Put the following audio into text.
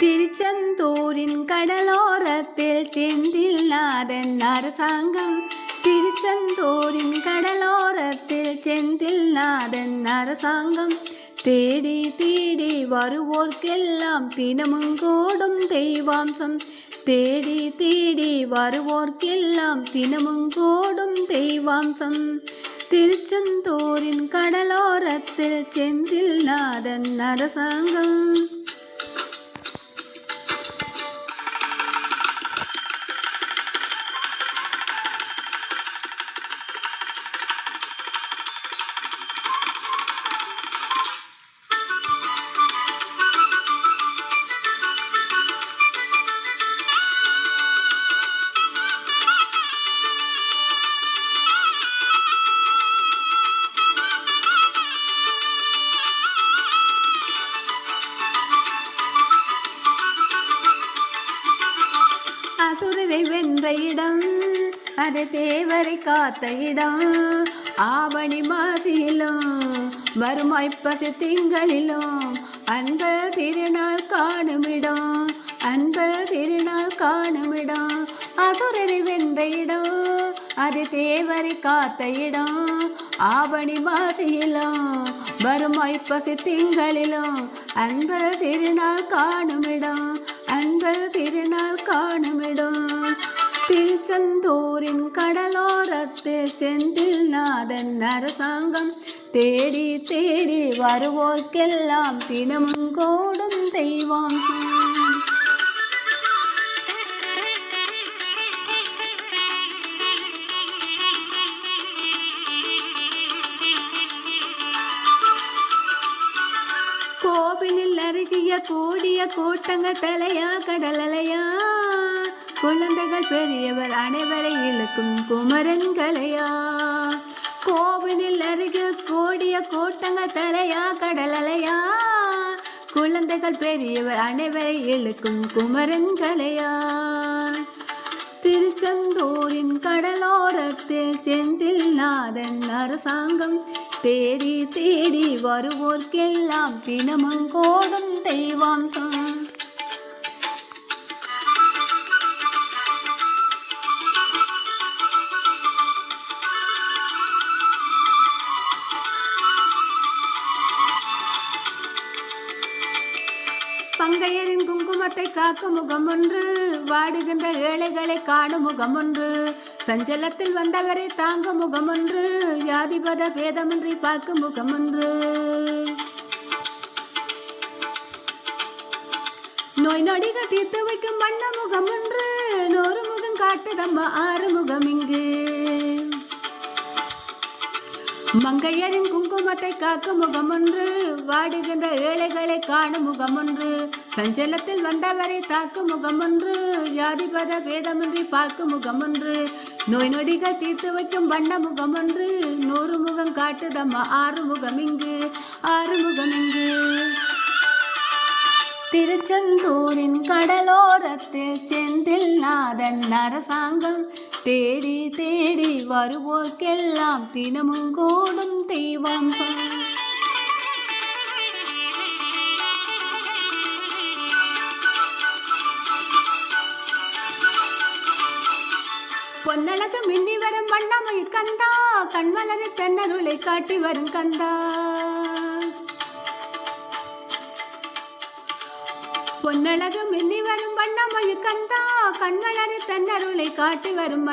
திருச்செந்தூரின் கடலோரத்தில் செந்தில் நாதன் அரசாங்கம். திருச்செந்தூரின் கடலோரத்தில் செந்தில் நாதன் அரசாங்கம். தேடி தேடி வருவோர்க்கெல்லாம் தினமும் கூடும் தெய்வாம்சம். தேடி தேடி வருவோர்க்கெல்லாம் தினமும் கூடும் தெய்வாம்சம். திருச்செந்தூரின் கடலோரத்தில் அசுரரை வென்ற இடம் அது தேவரை காத்த இடம். ஆவணி மாசியிலும் வருமாய்ப்பசி திங்களிலும் அன்ப திருநாள் காணுமிடம் அன்ப திருநாள் காணுமிடம் அசுரரை வென்ற இடம் அது தேவரை காத்த இடம். ஆவணி மாசியிலும் வருமாய்ப்பசி திங்களிலும் அன்பர் திருநாள் காணுமிடம் அன்பர் திருநாள் காணும் திருச்செந்தூரின் கடலோரத்தில் செந்தில் நாதன் அரசாங்கம் தேடி தேடி வருவோர்க்கெல்லாம் தினமும் கோடும் தெய்வம். கோவிலில் அருகிய கூடிய கூட்டங்கள் தலையா கடலையா குழந்தைகள் பெரியவர் அனைவரை இழுக்கும் குமரன்களையா? கோவிலில் அருகில் கூடிய கூட்டங்கள் தலையா கடலலையா குழந்தைகள் பெரியவர் அனைவரை இழுக்கும் குமரன்களையா? திருச்செந்தூரின் கடலோரத்தில் செந்தில் நாதன் அரசாங்கம் தேடி தேடி வருவோர்க்கெல்லாம் பிணமங்கோடும் தெய்வாம்சம். பங்கையரின் காக்கும் முகம் ஒன்று வாடுகின்ற ஏழைகளை காணும் முகம் ஒன்று சஞ்சலத்தில் வந்தவரை தாங்கும் முகம் ஒன்று யாதிபத பேதமின்றி பார்க்கும் முகம் ஒன்று நோய் நொடிகள் தீர்த்து வைக்கும் வண்ண முகம் ஒன்று நூறு முகம் காட்டுதம்மா ஆறு முகம் இங்கு. மங்கையரின் குங்குமத்தை காக்கும் முகம் ஒன்று வாடுகின்ற ஏழைகளை காணும் முகம் ஒன்று சஞ்சலத்தில் வந்தவரை தாக்கும் முகம் ஒன்று யாதிபத வேதமின்றி பார்க்கும் முகம் ஒன்று நோய் நொடிகள் தீர்த்து வைக்கும் வண்ண முகம் ஒன்று நூறு முகம் காட்டுதம்மா ஆறு முகம் இங்கு ஆறு முகம் இங்கு. திருச்செந்தூரின் கடலோரத்தில் செந்தில் நாதன் அரசாங்கம் தேடி தேடி வருவோர்க்கெல்லாம் தினமும் கூடும் தெய்வம் பொன்னழகு மின்னி வரும் வண்ணமை கந்தா கண்மலரை தென்னருளை காட்டி வரும் கந்தா. பொன்னழகு மின்னி வரும் வண்ணமொழி கந்தா கண்மலரை தென்னருளை காட்டி வரும்